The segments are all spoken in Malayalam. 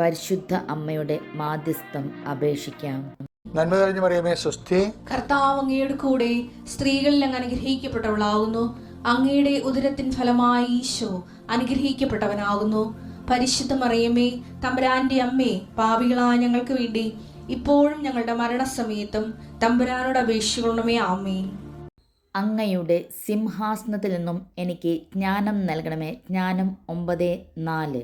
പരിശുദ്ധ അമ്മയുടെ മാധ്യസ്ഥം അപേക്ഷിക്കാം. നന്മ തെളിഞ്ഞു മറിയമേ സുസ്ഥി കർത്താവ് അങ്ങയുടെ കൂടെ സ്ത്രീകളിൽ അങ്ങ് അനുഗ്രഹിക്കപ്പെട്ടവളാകുന്നു അങ്ങയുടെ ഉദരത്തിൻ ഫലമായി ഈശോ അനുഗ്രഹിക്കപ്പെട്ടവനാകുന്നു. പരിശുദ്ധ മറിയമേ തമ്പുരാന്റെ അമ്മേ പാപികളായ ഞങ്ങൾക്ക് വേണ്ടി ഇപ്പോഴും ഞങ്ങളുടെ മരണസമയത്തും തമ്പുരാനോട് അപേക്ഷിക്കണമേ ആമേ അങ്ങയുടെ സിംഹാസനത്തിൽ നിന്നും എനിക്ക് ജ്ഞാനം നൽകണമേ ജ്ഞാനം ഒമ്പത് നാല്.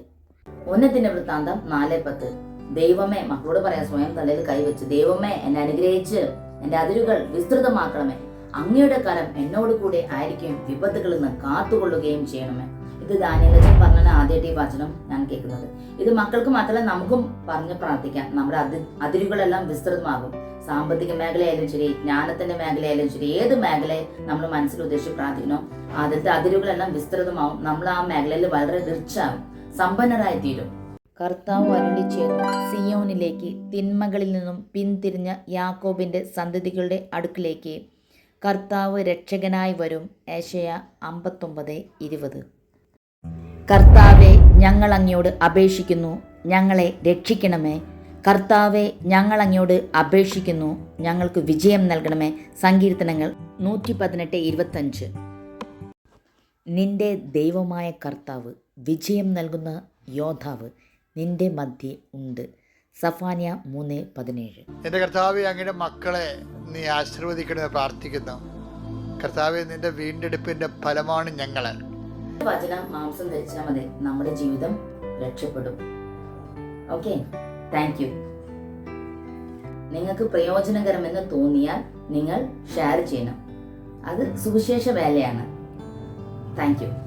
ഉന്നതിന്റെ വൃത്താന്തം നാല് പത്ത്. ദൈവമേ മക്കളോട് പറയാം സ്വയം തലയിൽ കൈവച്ച് ദൈവമേ എന്നെ അനുഗ്രഹിച്ച് എന്റെ അതിരുകൾ വിസ്തൃതമാക്കണമേ. അങ്ങയുടെ കരം എന്നോട് കൂടെ ആയിരിക്കുകയും വിപത്തുകളിൽ നിന്ന് കാത്തുകൊള്ളുകയും ചെയ്യണമേ. ഇത് ദാനിയലച്ചൻ പറഞ്ഞ ആദ്യമായിട്ട് ഈ വചനം ഞാൻ കേൾക്കുന്നത്. ഇത് മക്കൾക്ക് മാത്രമല്ല നമുക്കും പറഞ്ഞ് പ്രാർത്ഥിക്കാം. നമ്മുടെ അതി അതിരുകളെല്ലാം വിസ്തൃതമാകും. സാമ്പത്തിക മേഖലയായാലും ശരി ജ്ഞാനത്തിന്റെ മേഖലയായാലും ശരി ഏത് മേഖലയെ നമ്മൾ മനസ്സിൽ ഉദ്ദേശിച്ച് പ്രാർത്ഥിക്കണോ ആദ്യത്തെ അതിരുകളെല്ലാം വിസ്തൃതമാവും. നമ്മൾ ആ മേഖലയിൽ വളരെ റിച്ചാകും സമ്പന്നരായി തീരും കർത്താവ് അരുളി ചെയ്തു സിയോനിലേക്ക് തിന്മകളിൽ നിന്നും പിന്തിരിഞ്ഞ യാക്കോബിന്റെ സന്തതികളുടെ അടുക്കിലേക്ക്. കർത്താവ് രക്ഷകനായി വരും. ഏഷയ അമ്പത്തൊമ്പത് ഇരുപത്. കർത്താവെ ഞങ്ങൾ അങ്ങയോട് അപേക്ഷിക്കുന്നു. ഞങ്ങളെ രക്ഷിക്കണമേ. കർത്താവെ ഞങ്ങൾ അങ്ങയോട് അപേക്ഷിക്കുന്നു. ഞങ്ങൾക്ക് വിജയം നൽകണമേ. സങ്കീർത്തനങ്ങൾ നൂറ്റി പതിനെട്ട് ഇരുപത്തഞ്ച്. നിന്റെ ദൈവമായ കർത്താവ് വിജയം നൽകുന്ന യോദ്ധാവ് നിന്റെ മധ്യേ ഉണ്ട്. സഫാനിയ മൂന്ന് പതിനേഴ്. എന്റെ കർത്താവ് അങ്ങയുടെ മക്കളെ നീ ആശീർവദിക്കണമെന്ന് പ്രാർത്ഥിക്കുന്നു. കർത്താവ് നിന്റെ വീണ്ടെടുപ്പിന്റെ ഫലമാണ് ഞങ്ങൾ വചനം മാംസം ധരിച്ചാൽ മതി. നമ്മുടെ ജീവിതം രക്ഷപ്പെടും. Okay thank you. നിങ്ങൾക്ക് പ്രയോജനകരമെന്ന് തോന്നിയാൽ നിങ്ങൾ ഷെയർ ചെയ്യണം. അത് സുവിശേഷ വേലയാണ്. Thank you.